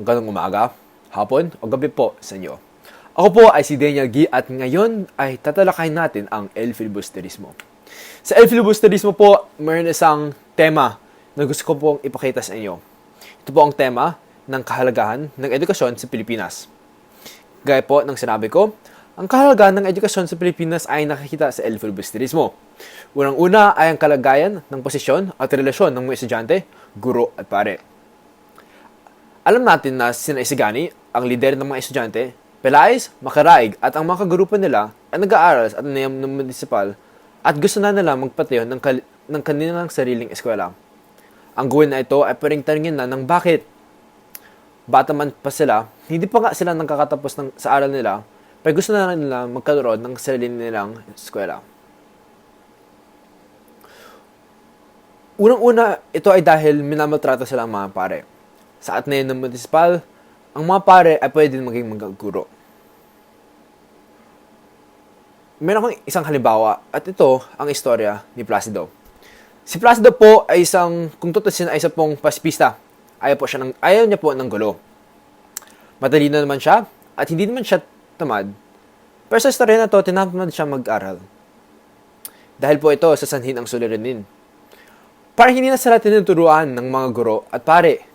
Magandang umaga, hapon o gabi po sa inyo. Ako po ay si Daniel G at ngayon ay tatalakayin natin ang El Filibusterismo. Sa El Filibusterismo po, mayroon isang tema na gusto ko pong ipakita sa inyo. Ito po ang tema ng kahalagahan ng edukasyon sa Pilipinas. Gaya po ng sinabi ko, ang kahalagahan ng edukasyon sa Pilipinas ay nakikita sa El Filibusterismo. Unang-una ay ang kalagayan ng posisyon at relasyon ng mga estudyante, guro at pare. Alam natin na sina Isigani, ang lider ng mga estudyante, Pelaez, Makaraig at ang mga kagrupo nila ay nag-aaral sa Ateneo ng Municipal at gusto na nila magpatayo ng, kal- ng kanilang sariling eskwela. Ang gawin na ito ay paring tanongin na ng bakit. Bata man pa sila, hindi pa nga sila nakakatapos ng, sa aral nila, pero gusto na nila magkaroon ng sarili nilang eskwela. Unang-una, ito ay dahil minamaltrato sila ang mga pare. Sa Ateneo ng Municipal, ang mga pare ay pwede maging magaguro. Meron akong isang halimbawa at ito ang istorya ni Placido. Si Placido po ay isang, kung tutusin ay isa pong paspista. Ayaw, po siya ng, ayaw niya po ng gulo. Matalino naman siya at hindi naman siya tamad. Pero sa istorya na to, tinatamad siya mag-aral. Dahil po ito sa sanhin ang suliranin. Para hindi na sila tinuturuan ng mga guro at pare.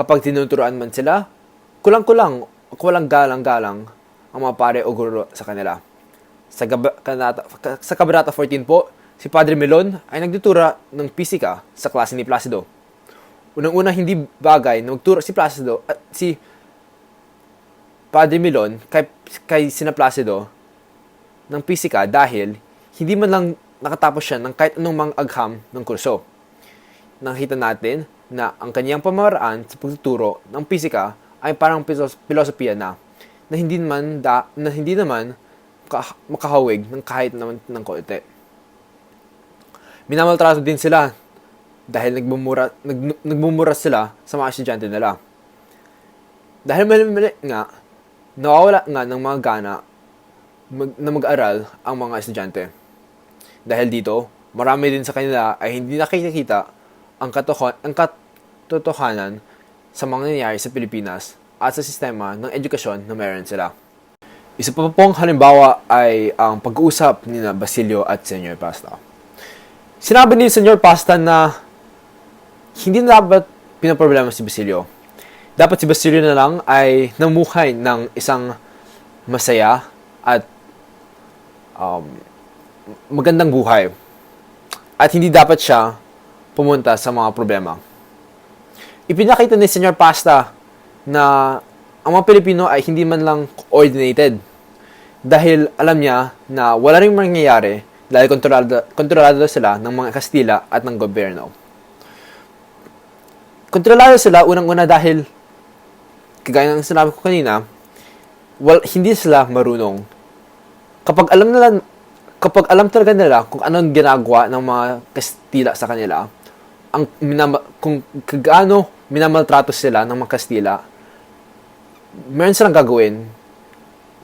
Kapag tinuturuan man sila, kulang-kulang o walang galang-galang ang mga pare o guro sa kanila. Sa, gab- kanata, sa Kabanata 14 po, si Padre Melon ay nagtutura ng pisika sa klase ni Placido. Unang-una hindi bagay na magturo si Placido at si Padre Melon kay, kay Sina Placido ng pisika dahil hindi man lang nakatapos siya ng kahit anong mga agham ng kurso. Nakita natin na ang kanyang pamamaraan sa pagtuturo ng pisika ay parang filosofiya na na hindi naman da, na hindi naman ka- makahawig ng kahit naman ng konti. Minamaltrato din sila dahil nagmumura, nag, nagmumura sila sa mga estudyante nila. Dahil mali nga, nawawala nga ng mga gana mag, na mag-aral ang mga estudyante. Dahil dito, marami din sa kanila ay hindi nakikita ang, katotohan, ang katotohanan sa mga nangyayari sa Pilipinas at sa sistema ng edukasyon na meron sila. Isa pa pong halimbawa ay ang pag-uusap ni Basilio at Senyor Pasta. Sinabi ni Senyor Pasta na hindi na dapat pinaproblema si Basilio. Dapat si Basilio na lang ay namuhay ng isang masaya at um, magandang buhay. At hindi dapat siya pumunta sa mga problema. Ipinakita ni Senyor Pasta na ang mga Pilipino ay hindi man lang coordinated. Dahil alam niya na wala rin mangyayari dahil kontrolado, kontrolado sila ng mga Kastila at ng gobyerno. Kontrolado sila unang-una dahil kagaya ng sinabi ko kanina, well, hindi sila marunong. Kapag alam nila, kapag alam talaga nila kung anong ginagawa ng mga Kastila sa kanila, ang minama, kung kagaano minamaltrato sila ng mga Kastila, meron silang gagawin.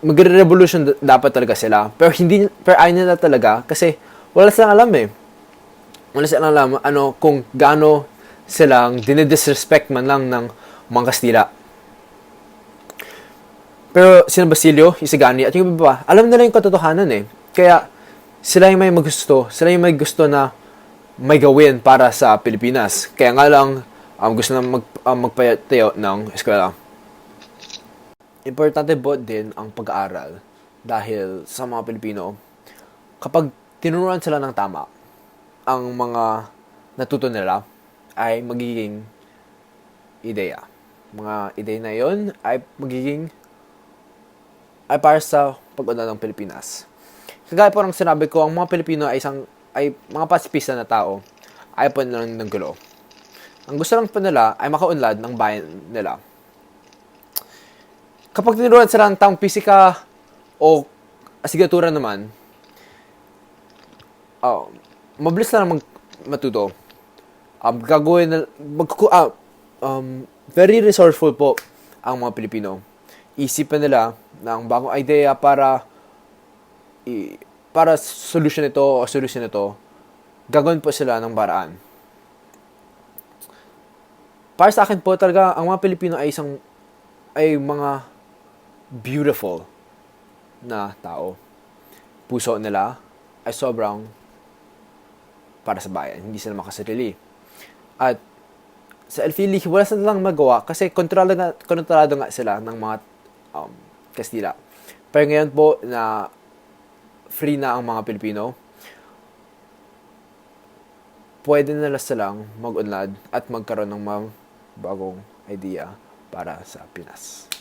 Magre-revolution dapat talaga sila. Pero hindi, pero ayaw nila talaga kasi wala silang alam eh. Wala silang alam ano, kung gaano silang dinidisrespect man lang ng mga Kastila. Pero sina Basilio, Isigani, at yung iba pa, alam nila yung katotohanan eh. Kaya sila yung may magusto, sila yung may gusto na may gawin para sa Pilipinas. Kaya nga lang, um, gusto na mag, um, magpatayo ng eskwela. Importante po din ang pag-aaral dahil sa mga Pilipino, kapag tinuruan sila ng tama, ang mga natuto nila ay magiging ideya. Mga ideya na yon ay magiging ay para sa pag-unlad ng Pilipinas. Kagaya po ng sinabi ko, ang mga Pilipino ay isang ay mga pasipista na tao ay po lang ng gulo. Ang gusto lang po nila ay makaunlad ng bayan nila. Kapag tinuruan sila ng tamang pisika o asigatura naman, oh, mabilis na mag, matuto. Um, gagawin na, magkuku, ah, um, very resourceful po ang mga Pilipino. Isipan nila ng bagong idea para i, para solution ito o solution ito, gagawin po sila ng paraan. Para sa akin po talaga, ang mga Pilipino ay isang ay mga beautiful na tao. Puso nila ay sobrang para sa bayan. Hindi sila makasarili. At sa Elfili, wala silang magawa kasi kontrolado nga, kontrolado nga sila ng mga um, Kastila. Pero ngayon po na free na ang mga Pilipino, pwede nila silang mag-unlad at magkaroon ng mga bagong idea para sa Pinas.